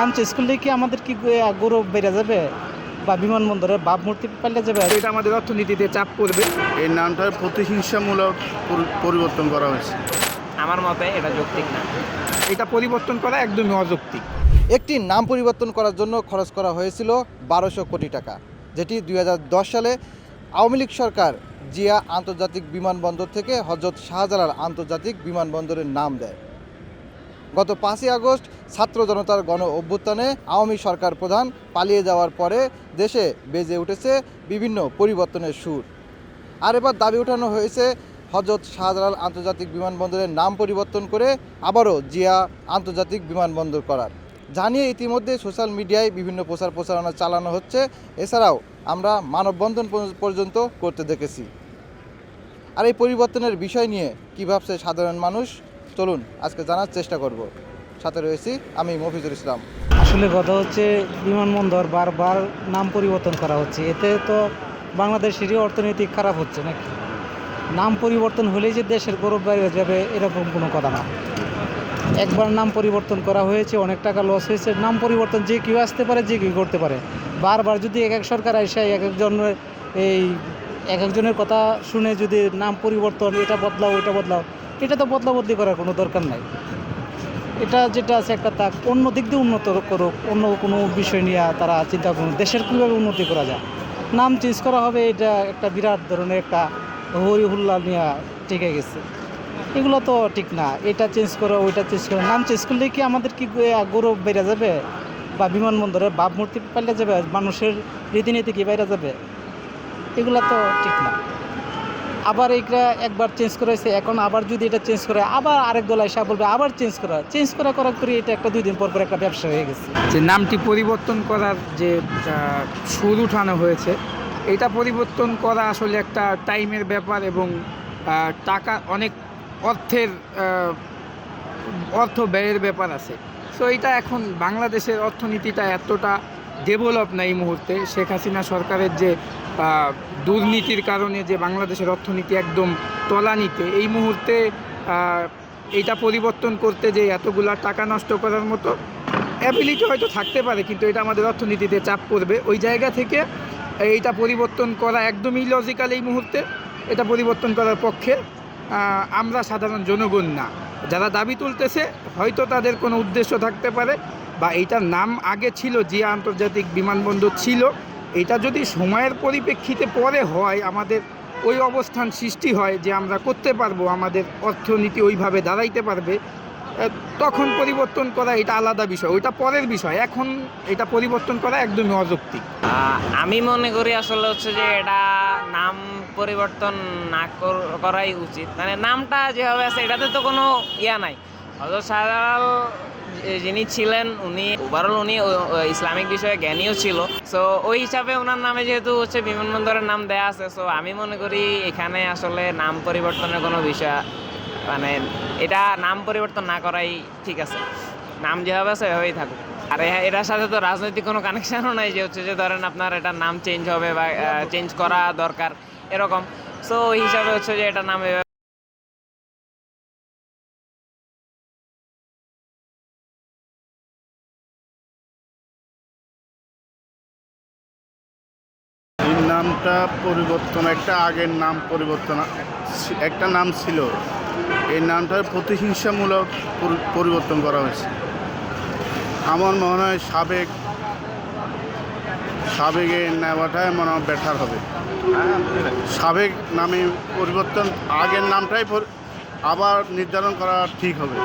নাম চেঞ্জ করলে কি আমাদের কি গৌরব বেড়ে যাবে? বা বিমানবন্দরে ভাবমূর্তি পাল্টে যাবে? এটা আমাদের অর্থনীতিতে চাপ পড়বে। এই নামটার প্রতিহিংসামূলক পরিবর্তন করা হয়েছে। আমার মতে এটা যৌক্তিক না। এটা পরিবর্তন করা একদমই অযৌক্তিক। একটি নাম পরিবর্তন করার জন্য খরচ করা হয়েছিল বারোশো কোটি টাকা যেটি দুই হাজার দশ সালে আওয়ামী লীগ সরকার জিয়া আন্তর্জাতিক বিমানবন্দর থেকে হজরত শাহজালাল আন্তর্জাতিক বিমানবন্দরের নাম দেয়। গত পাঁচই আগস্ট ছাত্র জনতার গণ অভ্যুত্থানে আওয়ামী সরকার প্রধান পালিয়ে যাওয়ার পরে দেশে বেজে উঠেছে বিভিন্ন পরিবর্তনের সুর। আর এবার দাবি ওঠানো হয়েছে হজরত শাহজালাল আন্তর্জাতিক বিমানবন্দরের নাম পরিবর্তন করে আবারও জিয়া আন্তর্জাতিক বিমানবন্দর করার। জানিয়ে ইতিমধ্যে সোশ্যাল মিডিয়ায় বিভিন্ন প্রচার প্রচারণা চালানো হচ্ছে, এছাড়াও আমরা মানববন্ধন পর্যন্ত করতে দেখেছি। আর এই পরিবর্তনের বিষয় নিয়ে কী ভাবছে সাধারণ মানুষ? চলুন, আজকে জানার চেষ্টা করব। সাথে রয়েছি আমি মফিজুল ইসলাম। আসলে কথা হচ্ছে, বিমানবন্দর বারবার নাম পরিবর্তন করা হচ্ছে। এতে তো বাংলাদেশেরই অর্থনৈতিক খারাপ হচ্ছে নাকি? নাম পরিবর্তন হলেই যে দেশের গৌরব বেড়ে যাবে, এরকম কোনো কথা না। একবার নাম পরিবর্তন করা হয়েছে, অনেক টাকা লস হয়েছে। নাম পরিবর্তন যে কেউ আসতে পারে, যে কেউ করতে পারে। বারবার যদি এক এক সরকার এসে এক একজনের, এই এক একজনের কথা শুনে যদি নাম পরিবর্তন, এটা বদলাও এটা বদলাও এটা তো বদলা বদলি করার কোনো দরকার নাই। এটা যেটা আছে একটা তাক, অন্য দিক দিয়ে উন্নত করুক, অন্য কোনো বিষয় নিয়ে তারা চিন্তা করুন দেশের কীভাবে উন্নতি করা যায়। নাম চেঞ্জ করা হবে, এটা একটা বিরাট ধরনের একটা হরি হুল্লা নিয়ে টিকে গেছে। এগুলো তো ঠিক না, এটা চেঞ্জ করো, ওইটা চেঞ্জ করো। নাম চেঞ্জ করলে কি আমাদের কি গৌরব বেড়ে যাবে? বা বিমানবন্দরে ভাবমূর্তি পাল্টে যাবে, মানুষের রীতিনীতি কি বাইরে যাবে? এগুলো তো ঠিক না। আবার এইটা একবার চেঞ্জ করেছে এখন আবার যদি এটা চেঞ্জ করে, আবার আরেক দল এসে বলবে, আবার চেঞ্জ করা। চেঞ্জ করা, করার করে এটা একটা দুই দিন পর পর একটা ব্যবসা হয়ে গেছে। যে নামটি পরিবর্তন করার যে সুর উঠানো হয়েছে, এটা পরিবর্তন করা আসলে একটা টাইমের ব্যাপার এবং টাকা অনেক অর্থের অর্থ ব্যয়ের ব্যাপার আছে। সো এটা এখন বাংলাদেশের অর্থনীতিটা এতটা ডেভেলপ না এই মুহূর্তে, শেখ হাসিনা সরকারের যে দুর্নীতির কারণে যে বাংলাদেশের অর্থনীতি একদম তলানিতে, এই মুহূর্তে এইটা পরিবর্তন করতে যে এতগুলা টাকা নষ্ট করার মতো অ্যাবিলিটি হয়তো থাকতে পারে, কিন্তু এটা আমাদের অর্থনীতিতে চাপ পড়বে। ওই জায়গা থেকে এইটা পরিবর্তন করা একদমই লজিক্যাল এই মুহূর্তে, এটা পরিবর্তন করার পক্ষে আমরা সাধারণ জনগণ না। যারা দাবি তুলতেছে, হয়তো তাদের কোনো উদ্দেশ্য থাকতে পারে বা এইটার নাম আগে ছিল জিয়া আন্তর্জাতিক বিমানবন্দর ছিল, এটা যদি সময়ের পরিপ্রেক্ষিতে পরে হয়, আমাদের ওই অবস্থান সৃষ্টি হয় যে আমরা করতে পারব, আমাদের অর্থনীতি ওইভাবে দাঁড়াইতে পারবে তখন পরিবর্তন করা এটা আলাদা বিষয়, ওইটা পরের বিষয়। এখন এটা পরিবর্তন করা একদমই অযৌক্তিক। আমি মনে করি আসলে হচ্ছে যে এটা নাম পরিবর্তন না কর- করাই উচিত। মানে নামটা যেভাবে আছে, এটাতে তো কোনো ইয়া নাই। শাহজালাল যে- যিনি ছিলেন, উনি ওভারঅল উনি ইসলামিক বিষয়ে জ্ঞানীও ছিল। সো ওই হিসাবে ওনার নামে যেহেতু হচ্ছে বিমানবন্দরের নাম দেয়া আছে সো আমি মনে করি এখানে আসলে নাম পরিবর্তনের কোনো বিষয় মানে এটা নাম পরিবর্তন না করাই ঠিক আছে। নাম যেভাবে আছে ওইভাবেই থাকুক। আর এটার সাথে তো রাজনৈতিক কোনো কানেকশনও নাই যে হচ্ছে যে ধরেন আপনার এটার নাম চেঞ্জ হবে বা চেঞ্জ করা দরকার, এরকম। সো ওই হিসাবে হচ্ছে যে এটা নাম নামটা পরিবর্তন, একটা আগের নাম পরিবর্তন, একটা নাম ছিল। এই নামটার প্রতিহিংসামূলক পরিবর্তন করা হয়েছে। আমার মনে হয় সাবেক, সাবেকে নেওয়াটাই মনে হয় বেটার হবে। সাবেক নামে পরিবর্তন, আগের নামটাই আবার নির্ধারণ করা ঠিক হবে।